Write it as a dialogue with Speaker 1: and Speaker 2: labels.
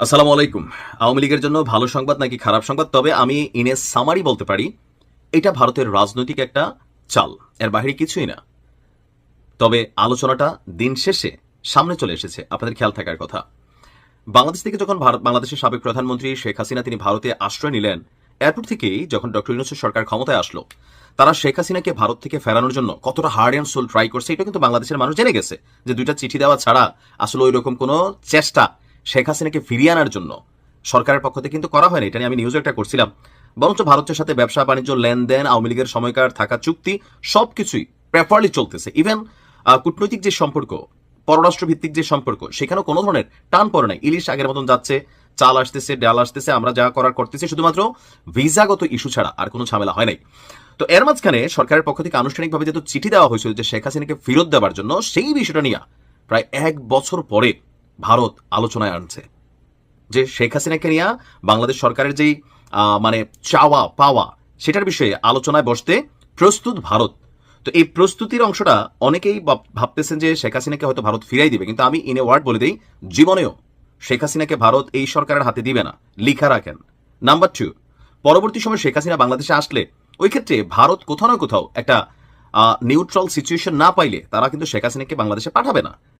Speaker 1: আসসালামু আলাইকুম। আওয়ামী লীগের জন্য ভালো সংবাদ নাকি খারাপ সংবাদ? তবে আমি ইনে সামারি বলতে পারি, এটা ভারতের রাজনৈতিক একটা চাল, এর বাইরে কিছুই না। তবে আলোচনাটা দিন শেষে সামনে চলে এসেছে, আপনাদের খেয়াল থাকার কথা। বাংলাদেশ থেকে যখন ভারত বাংলাদেশের সাবেক প্রধানমন্ত্রী শেখ হাসিনা তিনি ভারতে আশ্রয় নিলেন, এরপর থেকেই যখন ডক্টর ইউনুসের সরকার ক্ষমতায় আসলো, তারা শেখ হাসিনাকে ভারত থেকে ফেরানোর জন্য কতটা হার্ড অ্যান্ড সোল ট্রাই করছে, এটা কিন্তু বাংলাদেশের মানুষ জেনে গেছে যে দুইটা চিঠি দেওয়া ছাড়া আসলে ওই রকম কোনো চেষ্টা শেখ হাসিনাকে ফিরিয়ে আনার জন্য সরকারের পক্ষ থেকে কিন্তু করা হয়নি। এটা নিয়ে আমি নিউজ একটা করছিলাম। বরঞ্চ ভারতের সাথে ব্যবসা, বাণিজ্য, লেনদেন, আওয়ামী লীগের সময়কার থাকা চুক্তি সবকিছুই প্রেফারলি চলতেছে। ইভেন কূটনৈতিক যে সম্পর্ক পররাষ্ট্র ভিত্তিক যে সম্পর্ক, সেখানেও কোনো ধরনের টান পড়ে নাই। ইলিশ আগের মতন যাচ্ছে, চাল আসতেছে, ডাল আসতেছে, আমরা যা করার করতেছি, শুধুমাত্র ভিসাগত ইস্যু ছাড়া আর কোনো ঝামেলা হয় নাই। তো এর মাঝখানে সরকারের পক্ষ থেকে আনুষ্ঠানিকভাবে যেহেতু চিঠি দেওয়া হয়েছিল যে শেখ হাসিনাকে ফেরত দেওয়ার জন্য, সেই বিষয়টা নিয়ে প্রায় এক বছর পরে ভারত আলোচনায় আনছে। যে শেখ হাসিনাকে নিয়ে বাংলাদেশ সরকারের যেই মানে চাওয়া, পাওয়া, সেটার বিষয়ে আলোচনায় বসতে প্রস্তুত ভারত। তো এই প্রস্তুতির অংশটা অনেকেই ভাবতেছেন যে শেখ হাসিনাকে হয়তো ভারত ফিরাই দিবে, কিন্তু আমি ইন এ ওয়ার্ড বলে দিই, জীবনেও শেখ হাসিনাকে ভারত এই সরকারের হাতে দিবে না, লিখা রাখেন। নাম্বার টু পরবর্তী সময় শেখ হাসিনা বাংলাদেশে আসলে ওই ক্ষেত্রে ভারত কোথাও না কোথাও একটা নিউট্রাল সিচুয়েশন না পাইলে তারা কিন্তু শেখ হাসিনাকে বাংলাদেশে পাঠাবে না।